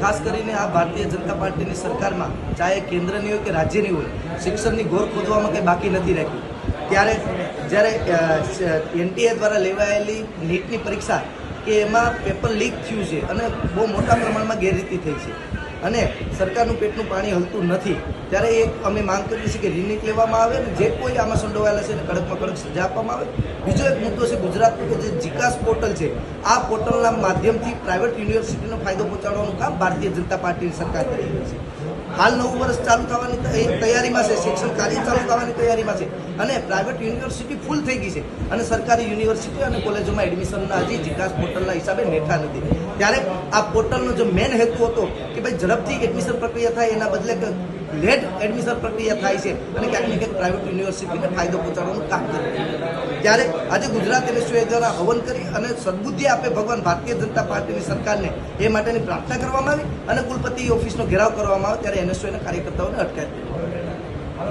ખાસ કરીને આ ભારતીય જનતા પાર્ટીની સરકારમાં, ચાહે કેન્દ્રની હોય કે રાજ્યની હોય, શિક્ષણની ગોર ખોદવામાં કંઈ બાકી નથી રાખી ત્યારે જ્યારે એનટીએ દ્વારા લેવાયેલી નીટની પરીક્ષા કે એમાં પેપર લીક થયું છે અને બહુ મોટા પ્રમાણમાં ગેરરીતિ થઈ છે. અને સરકારનું પેટનું પાણી હલતું નથી, ત્યારે એક અમે માંગ કરીએ છીએ કે રિનીટ લેવામાં આવે અને જે કોઈ આમાં સંડોવાયેલા છે એને કડકમાં કડક સજા આપવામાં આવે. બીજો એક મુદ્દો છે ગુજરાતનું કે જે જીકાસ પોર્ટલ છે, આ પોર્ટલના માધ્યમથી પ્રાઇવેટ યુનિવર્સિટીનો ફાયદો પહોંચાડવાનું કામ ભારતીય જનતા પાર્ટીની સરકાર કરી રહી છે. હાલ નવું વર્ષ ચાલુ થવાની તૈયારીમાં છે, શિક્ષણ કાર્ય ચાલુ થવાની તૈયારીમાં છે અને પ્રાઇવેટ યુનિવર્સિટી ફૂલ થઈ ગઈ છે અને સરકારી યુનિવર્સિટી અને કોલેજોમાં એડમિશનના હજી જીકાસ પોર્ટલના હિસાબે નેઠા નથી. ત્યારે આ પોર્ટલનો જો મેન હેતુ હતો કે ભાઈ ઝડપથી એડમિશન પ્રક્રિયા થાય, એના બદલે લેટ એડમિશન પ્રક્રિયા થાય છે અને ક્યાંક ને ક્યાંક પ્રાઇવેટ યુનિવર્સિટીને ફાયદો પહોંચાડવાનું કામ કરે ત્યારે આજે ગુજરાત એનએસયુએ દ્વારા હવન કરી અને સદબુદ્ધિ આપે ભગવાન ભારતીય જનતા પાર્ટીની સરકારને એ માટેની પ્રાર્થના કરવામાં આવી અને કુલપતિ ઓફિસનો ઘેરાવ કરવામાં આવે ત્યારે એનએસયુના કાર્યકર્તાઓને કરી